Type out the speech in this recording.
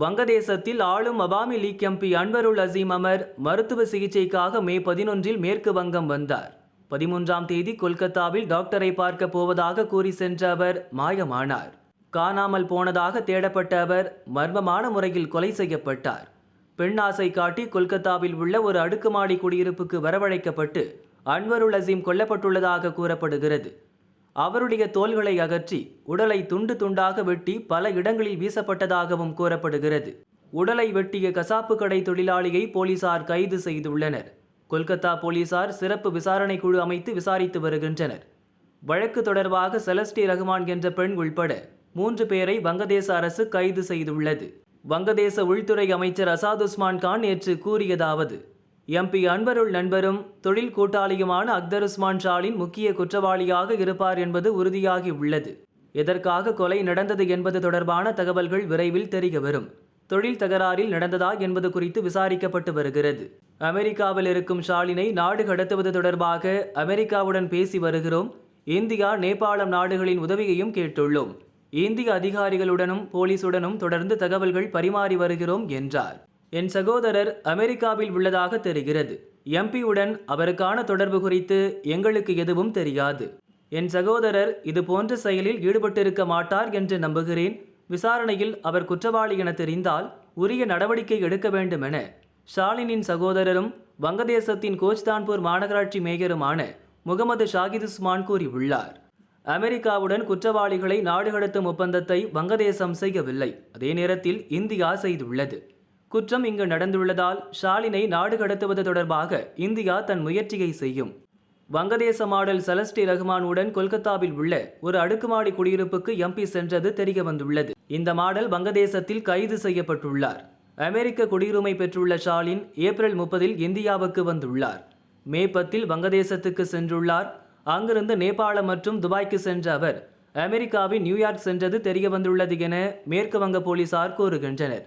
வங்கதேசத்தில் ஆளும் Awami league MP Anwarul Azim Amar மருத்துவ சிகிச்சைக்காக மே பதினொன்றில் மேற்கு வங்கம் வந்தார். பதிமூன்றாம் தேதி கொல்கத்தாவில் டாக்டரை பார்க்க போவதாக கூறி சென்ற அவர் மாயமானார். காணாமல் போனதாக தேடப்பட்ட அவர் மர்மமான முறையில் கொலை செய்யப்பட்டார். பெண்ணாசை காட்டி கொல்கத்தாவில் உள்ள ஒரு அடுக்குமாடி குடியிருப்புக்கு வரவழைக்கப்பட்டு அன்வருல் அசீம் கொல்லப்பட்டுள்ளதாக கூறப்படுகிறது. அவருடைய தோள்களை அகற்றி உடலை துண்டு துண்டாக வெட்டி பல இடங்களில் வீசப்பட்டதாகவும் கூறப்படுகிறது. உடலை வெட்டிய கசாப்பு கடை தொழிலாளியை போலீசார் கைது செய்துள்ளனர். கொல்கத்தா போலீசார் சிறப்பு விசாரணை குழு அமைத்து விசாரித்து வருகின்றனர். வழக்கு தொடர்பாக செலஸ்டி ரஹ்மான் என்ற பெண் உள்பட மூன்று பேரை வங்கதேச அரசு கைது செய்துள்ளது. வங்கதேச உள்துறை அமைச்சர் அசாத் உஸ்மான் கான் நேற்று கூறியதாவது எம்பி அன்பருள் நண்பரும் தொழில் கூட்டாளியுமான அக்தர் உஸ்மான் ஷாலின் முக்கிய குற்றவாளியாக இருப்பார் என்பது உறுதியாகி உள்ளது. எதற்காக கொலை நடந்தது என்பது தொடர்பான தகவல்கள் விரைவில் தெரிய வரும். தொழில் தகராறில் நடந்ததா என்பது குறித்து விசாரிக்கப்பட்டு வருகிறது. அமெரிக்காவில் இருக்கும் ஷாலினை நாடு கடத்துவது தொடர்பாக அமெரிக்காவுடன் பேசி வருகிறோம். இந்தியா நேபாளம் நாடுகளின் உதவியையும் கேட்டுள்ளோம். இந்திய அதிகாரிகளுடனும் போலீசுடனும் தொடர்ந்து தகவல்கள் பரிமாறி வருகிறோம் என்றார். என் சகோதரர் அமெரிக்காவில் உள்ளதாக தெரிகிறது. எம்பியுடன் அவருக்கான தொடர்பு குறித்து எங்களுக்கு எதுவும் தெரியாது. என் சகோதரர் இது போன்ற செயலில் ஈடுபட்டிருக்க மாட்டார் என்று நம்புகிறேன். விசாரணையில் அவர் குற்றவாளி என தெரிந்தால் உரிய நடவடிக்கை எடுக்க வேண்டும் என ஷாலினின் சகோதரரும் வங்கதேசத்தின் கோச்தான்பூர் மாநகராட்சி மேயருமான முகமது ஷாகித் உஸ்மான் கூறியுள்ளார். அமெரிக்காவுடன் குற்றவாளிகளை நாடு கடத்தும் ஒப்பந்தத்தை வங்கதேசம் செய்யவில்லை. அதே நேரத்தில் இந்தியா செய்துள்ளது. குற்றம் இங்கு நடந்துள்ளதால் ஷாலினை நாடு கடத்துவது தொடர்பாக இந்தியா தன் முயற்சியை செய்யும். வங்கதேச மாடல் சலஸ்டி ரஹ்மானுடன் கொல்கத்தாவில் உள்ள ஒரு அடுக்குமாடி குடியிருப்புக்கு எம்பி சென்றது தெரிய வந்துள்ளது. இந்த மாடல் வங்கதேசத்தில் கைது செய்யப்பட்டுள்ளார். அமெரிக்க குடியுரிமை பெற்றுள்ள ஷாலின் ஏப்ரல் முப்பதில் இந்தியாவுக்கு வந்துள்ளார். மே பத்தில் வங்கதேசத்துக்கு சென்றுள்ளார். அங்கிருந்து நேபாளம் மற்றும் துபாய்க்கு சென்ற அவர் அமெரிக்காவின் நியூயார்க் சென்றது தெரிய வந்துள்ளது என மேற்கு வங்க போலீசார் கூறுகின்றனர்.